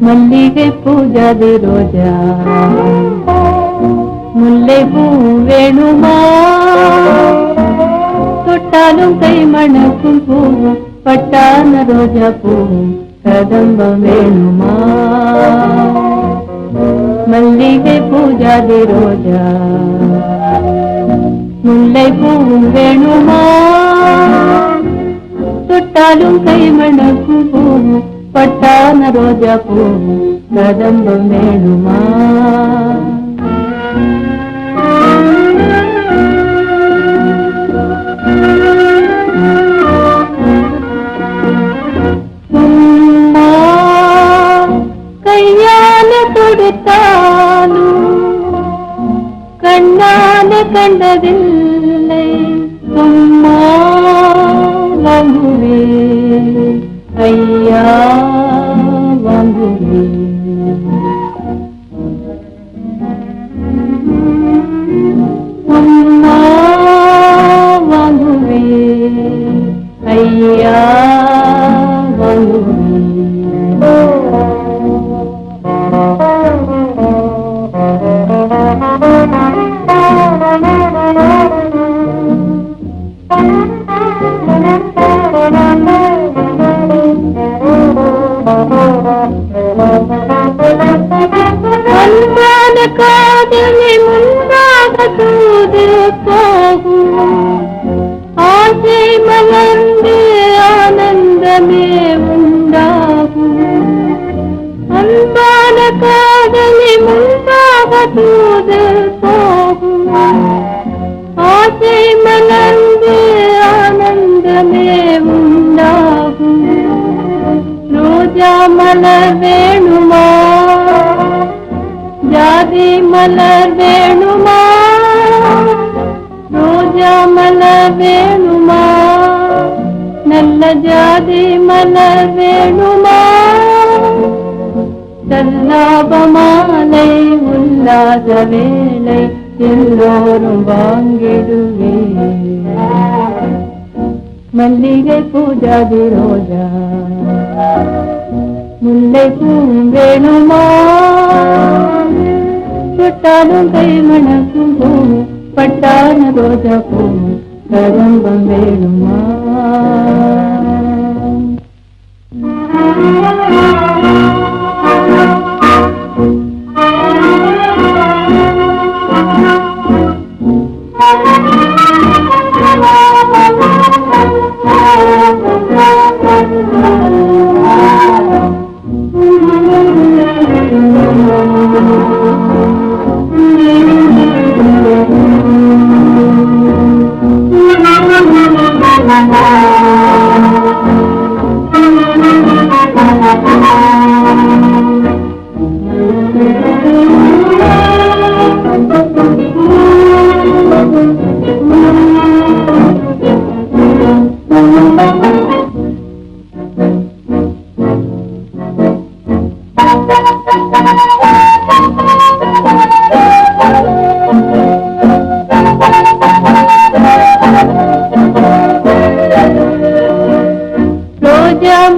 மல்லிகை பூஜாதி ரோஜா முல்லை பூ வேணுமா தொட்டாலும் கை மணக்கும் பூ பட்டான ரோஜா பூ கதம்பம் வேணுமா மல்லிகை பூஜாதி ரோஜா முல்லை பூ வேணுமா தொட்டாலும் கை மணக்கும் பூ பட்டான ரோஜா பூ கதம்பம் வேணுமா? சும்மா கையால கொடுத்தாலும் கண்ணால கண்டதில்லை. வாங்குவே. சும்மா ഒന്നാന കാതലി മുൻപാകത്തൂത് പോകും. ആശൈ മലർന്ന് ആനന്ദമേ ഉണ്ടാകും അൻപാന കാതലി മുൻപാകത്തൂ மலர் வேணுமா? ஜாதி மலர் வேணுமா? ரோஜா மலர் வேணுமா? நல்ல ஜாதி மலர் வேணுமா? சல்லாபமாலை உல்லாத வேலை எல்லோரும் வாங்கிடுவே மல்லிகை பூஜாதி ரோஜா. முல்லை பூ வேணுமா தொட்டாலும் கை மணக்கும் பூ பட்டான ரோஜா பூ கதம்பம் வேணுமா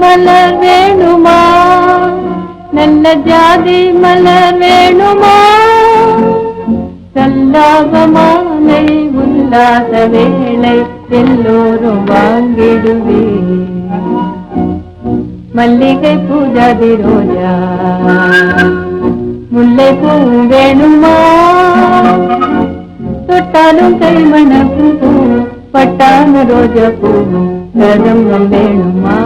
மலர் வேணுமா? நல்ல ஜாதி மலர் வேணுமா? சல்லாபமானை உல்லாத வேலை எல்லோரும் வாங்கிடுவே. மல்லிகை பூஜாதி ரோஜா முல்லை பூ வேணுமா தொட்டாலும் கை மணக்கும் பூ பட்டான ரோஜா பூ கதம்பம் வேணுமா